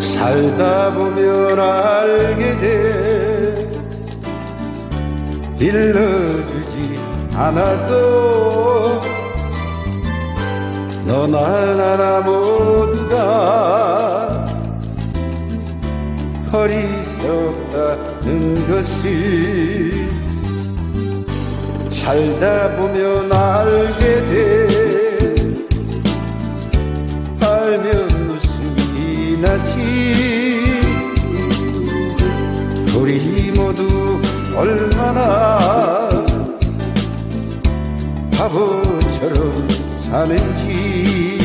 살다 보면 알게 돼. 일러주지 않아도 너나 나나 모두가 어리석다는 것을 살다 보면 알게 돼. 알면 웃음이 나지. 우리 모두 얼마나 바보처럼 사는지.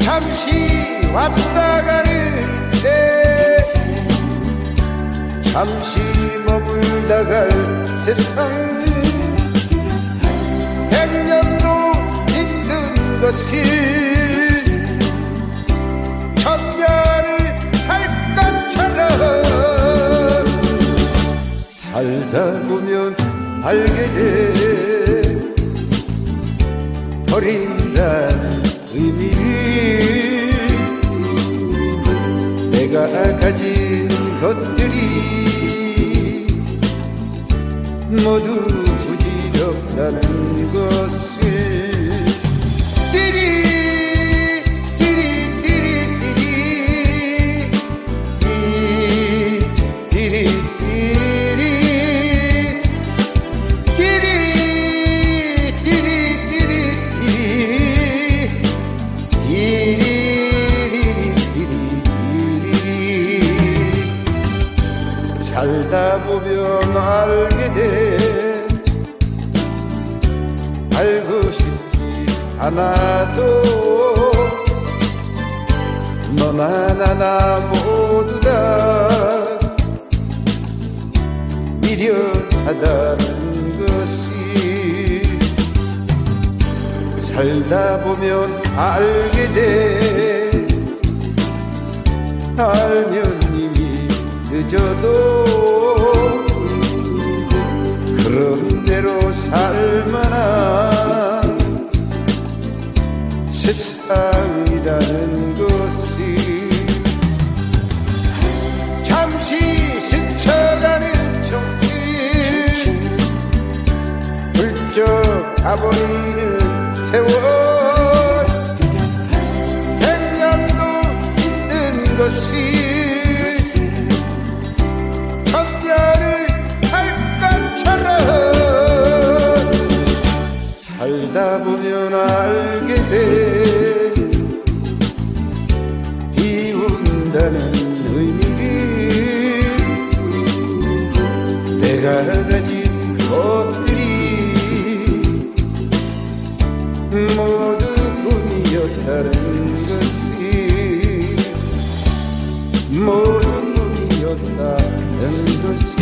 잠시 왔다 가는 때 잠시 머물다 갈 세상. 백년도 힘든 것을 천년을 할 것처럼 살다 보면 알게 돼 버린다는 의미를 내가 가진 것들이 모두 부질없다는 것을 살다 보면 알게 돼. 알고 싶지 않아도 너나 나나 모두 다 미련하다는 것이 살다 보면 알게 돼. 알면 이미 늦어도 살만한 세상이라는 것이 잠시 스쳐가는 정치 훌쩍 가버리는 세월 백년도 있는 것이 보면 알게 돼. 비운다는 의미를 내가 가진 것들이 모두 꿈이었다는 것이 모두 꿈이었다는 것이